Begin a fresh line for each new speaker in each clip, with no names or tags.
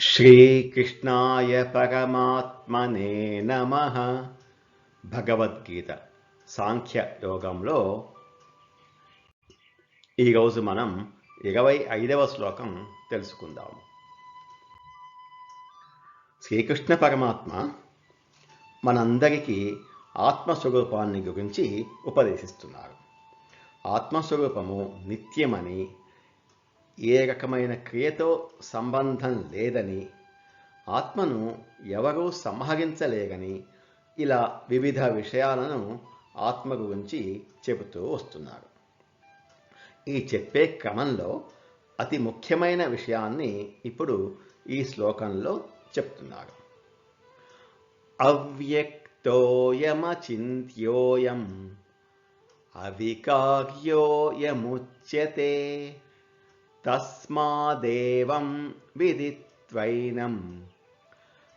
శ్రీకృష్ణాయ పరమాత్మనే నమ. భగవద్గీత సాంఖ్య యోగంలో ఈరోజు మనం ఇరవై ఐదవ శ్లోకం తెలుసుకుందాం. శ్రీకృష్ణ పరమాత్మ మనందరికీ ఆత్మస్వరూపాన్ని గురించి ఉపదేశిస్తున్నారు. ఆత్మస్వరూపము నిత్యమని ఏ రకమైన క్రియతో సంబంధం లేదని ఆత్మను ఎవరూ సంహరించలేరని ఇలా వివిధ విషయాలను ఆత్మ గురించి చెబుతూ వస్తున్నారు ఈ చెప్పే క్రమంలో అతి ముఖ్యమైన విషయాన్ని ఇప్పుడు ఈ శ్లోకంలో చెప్తున్నారు అవ్యక్తోయమచింత్యోయం అవికార్యోయముచ్యతే తస్మాదేవం విదిత్వైనం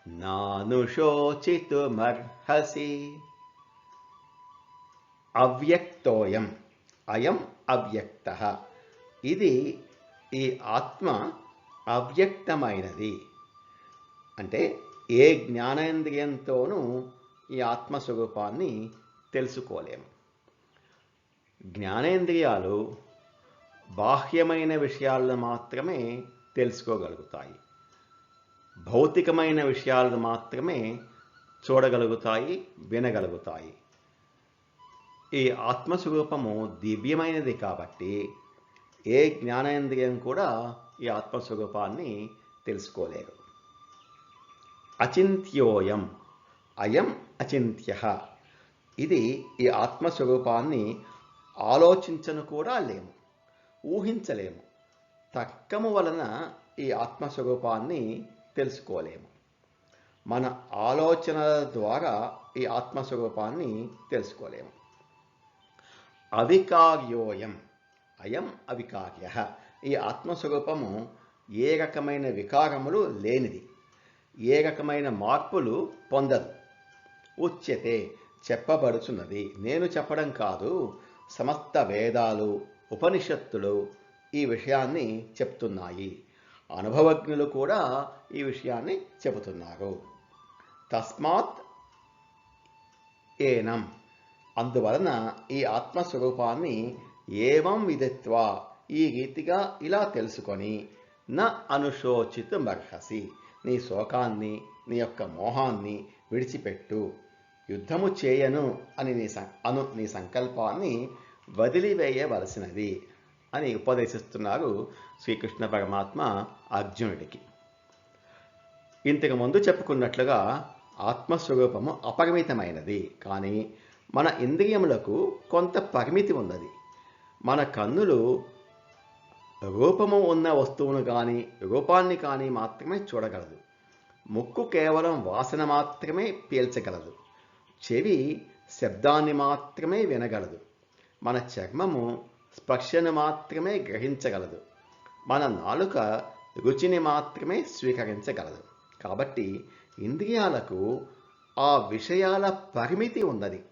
నానుశోచితుమర్హసి అవ్యక్తోయం అయం అవ్యక్త ఇది ఈ ఆత్మ అవ్యక్తమైనది। అంటే ఏ జ్ఞానేంద్రియంతోనూ ఈ ఆత్మస్వరూపాన్ని తెలుసుకోలేము. జ్ఞానేంద్రియాలు బాహ్యమైన విషయాలను మాత్రమే తెలుసుకోగలుగుతాయి. భౌతికమైన విషయాలను మాత్రమే చూడగలుగుతాయి వినగలుగుతాయి. ఈ ఆత్మస్వరూపము దివ్యమైనది కాబట్టి ఏ జ్ఞానేంద్రియం కూడా ఈ ఆత్మస్వరూపాన్ని తెలుసుకోలేరు. అచింత్యోయం అయం అచింత్య. ఇది ఈ ఆత్మస్వరూపాన్ని ఆలోచించను కూడా లేము. ఊహించలేము. తర్కము వలన ఈ ఆత్మస్వరూపాన్ని తెలుసుకోలేము. మన ఆలోచనల ద్వారా ఈ ఆత్మస్వరూపాన్ని తెలుసుకోలేము. అవికార్యోయం అయం అవికార్య. ఈ ఆత్మస్వరూపము ఏ రకమైన వికారములు లేనిది ఏ రకమైన మార్పులు పొందదు. ఉచ్యతే చెప్పబడుచున్నది. నేను చెప్పడం కాదు సమస్త వేదాలు ఉపనిషత్తులు ఈ విషయాన్ని చెప్తున్నాయి. అనుభవజ్ఞులు కూడా ఈ విషయాన్ని చెబుతున్నారు. తస్మాత్ ఏనం. అందువలన ఈ ఆత్మస్వరూపాన్ని ఏవం విధిత్వ ఈ రీతిగా ఇలా తెలుసుకొని న అనుశోచిత మర్హసి. నీ శోకాన్ని నీ యొక్క మోహాన్ని విడిచిపెట్టు. యుద్ధము చేయను అని నీ అను నీ సంకల్పాన్ని వదిలివేయవలసినది అని ఉపదేశిస్తున్నారు శ్రీకృష్ణ పరమాత్మ అర్జునుడికి. ఇంతకు ముందు చెప్పుకున్నట్లుగా ఆత్మస్వరూపము అపరిమితమైనది కానీ మన ఇంద్రియములకు కొంత పరిమితి ఉన్నది. మన కన్నులు రూపము ఉన్న వస్తువును కానీ రూపాన్ని కానీ మాత్రమే చూడగలదు. ముక్కు కేవలం వాసన మాత్రమే పీల్చగలదు. చెవి శబ్దాన్ని మాత్రమే వినగలదు. మన చర్మము స్పర్శను మాత్రమే గ్రహించగలదు. మన నాలుక రుచిని మాత్రమే స్వీకరించగలదు. కాబట్టి ఇంద్రియాలకు ఆ విషయాల పరిమితి ఉన్నది.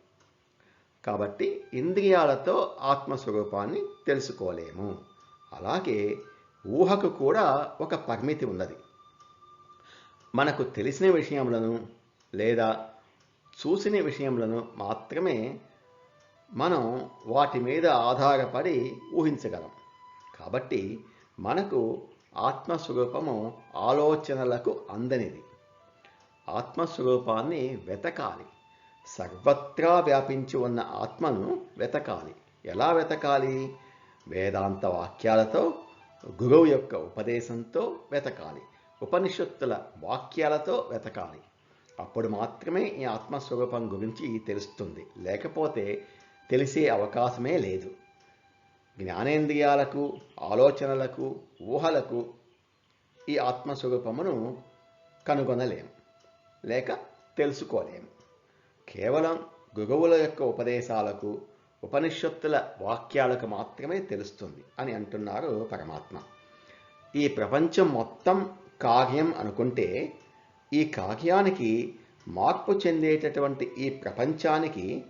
కాబట్టి ఇంద్రియాలతో ఆత్మస్వరూపాన్ని తెలుసుకోలేము. అలాగే ఊహకు కూడా ఒక పరిమితి ఉన్నది. మనకు తెలిసిన విషయములను లేదా చూసిన విషయములను మాత్రమే మనం వాటి మీద ఆధారపడి ఊహించగలం. కాబట్టి మనకు ఆత్మస్వరూపము ఆలోచనలకు అందనిది. ఆత్మస్వరూపాన్ని వెతకాలి. సర్వత్రా వ్యాపించి ఉన్న ఆత్మను వెతకాలి. ఎలా వెతకాలి? వేదాంత వాక్యాలతో గురువు యొక్క ఉపదేశంతో వెతకాలి. ఉపనిషత్తుల వాక్యాలతో వెతకాలి. అప్పుడు మాత్రమే ఈ ఆత్మస్వరూపం గురించి తెలుస్తుంది. లేకపోతే తెలిసే అవకాశమే లేదు. జ్ఞానేంద్రియాలకు ఆలోచనలకు ఊహలకు ఈ ఆత్మస్వరూపమును కనుగొనలేము లేక తెలుసుకోలేము కేవలం గురువుల యొక్క ఉపదేశాలకు ఉపనిషత్తుల వాక్యాలకు మాత్రమే తెలుస్తుంది అని అంటున్నారు పరమాత్మ. ఈ ప్రపంచం మొత్తం కార్యం అనుకుంటే ఈ కార్యానికి మార్పు చెందేటటువంటి ఈ ప్రపంచానికి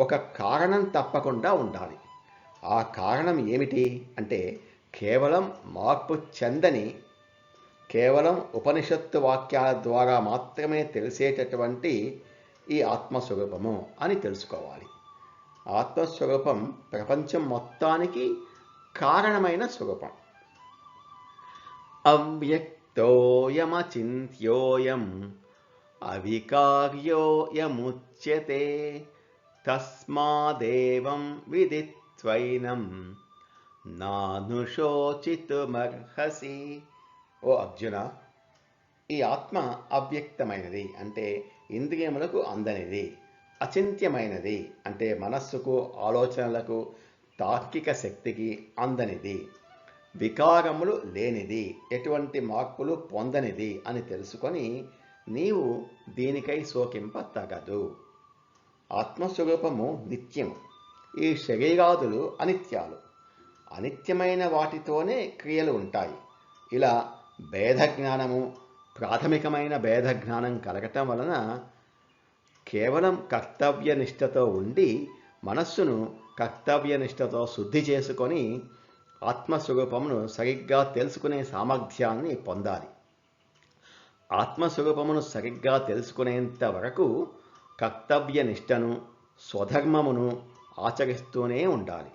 ఒక కారణం తప్పకుండా ఉండాలి. ఆ కారణం ఏమిటి అంటే కేవలం మార్పు చెందని కేవలం ఉపనిషత్తు వాక్యాల ద్వారా మాత్రమే తెలిసేటటువంటి ఈ ఆత్మస్వరూపము అని తెలుసుకోవాలి. ఆత్మస్వరూపం ప్రపంచం మొత్తానికి కారణమైన స్వరూపం. అవ్యక్తోయమచింత్యోయం అవికార్యోయముచ్యతే. తస్మాదేవం విదిత్వైనం నానుశోచితుమర్హసి ఓ అర్జున ఈ ఆత్మ అవ్యక్తమైనది అంటే ఇంద్రియములకు అందనిది అచింత్యమైనది అంటే మనస్సుకు ఆలోచనలకు తార్కిక శక్తికి అందనిది వికారములు లేనిది ఎటువంటి మార్పులు పొందనిది అని తెలుసుకొని నీవు దీనికై శోకింప తగదు. ఆత్మస్వరూపము నిత్యము. ఈ శరీరాదులు అనిత్యాలు. అనిత్యమైన వాటితోనే క్రియలు ఉంటాయి. ఇలా భేద జ్ఞానము ప్రాథమికమైన భేద జ్ఞానం కలగటం వలన కేవలం కర్తవ్యనిష్టతో ఉండి మనస్సును కర్తవ్యనిష్టతో శుద్ధి చేసుకొని ఆత్మస్వరూపమును సరిగ్గా తెలుసుకునే సామర్థ్యాన్ని పొందాలి. ఆత్మస్వరూపమును సరిగ్గా తెలుసుకునేంత వరకు కర్తవ్యనిష్టను స్వధర్మమును ఆచరిస్తూనే ఉండాలి.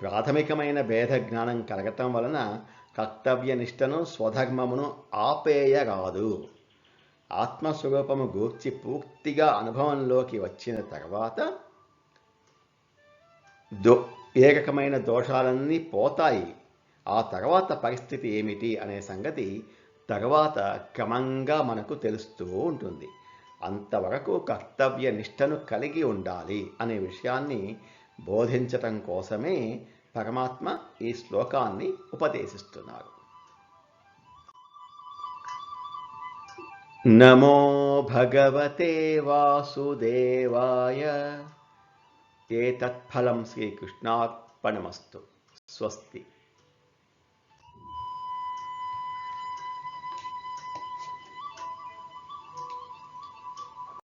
ప్రాథమికమైన భేద జ్ఞానం కలగటం వలన కర్తవ్యనిష్టను స్వధర్మమును ఆపేయరాదు. ఆత్మస్వరూపము గూర్చి పూర్తిగా అనుభవంలోకి వచ్చిన తర్వాత దో ఏ రకమైన దోషాలన్నీ పోతాయి. ఆ తర్వాత పరిస్థితి ఏమిటి అనే సంగతి తర్వాత క్రమంగా మనకు తెలుస్తూ ఉంటుంది. అంతవరకు కర్తవ్య నిష్టను కలిగి ఉండాలి అనే విషయాన్ని బోధించటం కోసమే పరమాత్మ ఈ శ్లోకాన్ని ఉపదేశిస్తున్నారు. నమో భగవతే వాసుదేవాయ. ఏ తత్ఫలం శ్రీకృష్ణార్పణమస్తు. స్వస్తి.